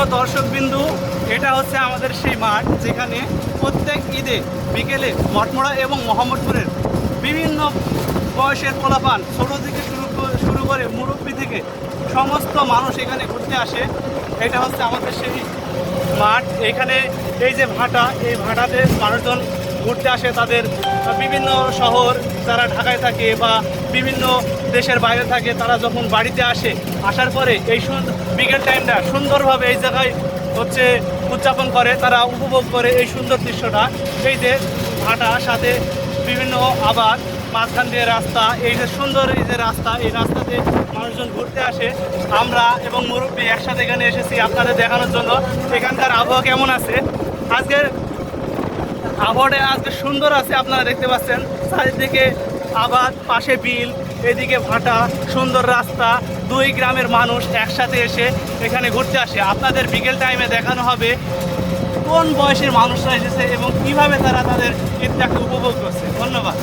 প্রিয় দর্শকবিন্দু, এটা হচ্ছে আমাদের সেই মাঠ যেখানে প্রত্যেক ঈদে বিকেলে মঠমোড়া এবং মোহাম্মদপুরের বিভিন্ন বয়সের পোলাপান ছোটো থেকে শুরু শুরু করে মুরব্বী থেকে সমস্ত মানুষ এখানে ঘুরতে আসে। এটা হচ্ছে আমাদের সেই মাঠ। এখানে এই যে ভাটা, এই ভাটাতে মানুষজন ঘুরতে আসে তাদের বিভিন্ন শহর যারা ঢাকায় থাকে বা বিভিন্ন দেশের বাইরে থাকে, তারা যখন বাড়িতে আসে, আসার পরে এই বিকেল টাইমটা সুন্দরভাবে এই জায়গায় হচ্ছে উদযাপন করে, তারা উপভোগ করে এই সুন্দর দৃশ্যটা। এই যে ভাটা সাথে বিভিন্ন আবার, মাঝখান দিয়ে রাস্তা, এই যে সুন্দর এই যে রাস্তা, এই রাস্তাতে মানুষজন ঘুরতে আসে। আমরা এবং মুরব্বী একসাথে এখানে এসেছি আপনাদের দেখানোর জন্য। এখানকার আবহাওয়া কেমন আছে? আজকের আবহাওয়াটা আজকে সুন্দর আছে, আপনারা দেখতে পাচ্ছেন। চারিদিকে আবাদ, পাশে বিল, এদিকে ভাটা, সুন্দর রাস্তা, দুই গ্রামের মানুষ একসাথে এসে এখানে ঘুরতে আসে। আপনাদের বিকেল টাইমে দেখানো হবে কোন বয়সের মানুষরা এসেছে এবং কীভাবে তারা তাদের ঈদটাকে উপভোগ করছে। ধন্যবাদ।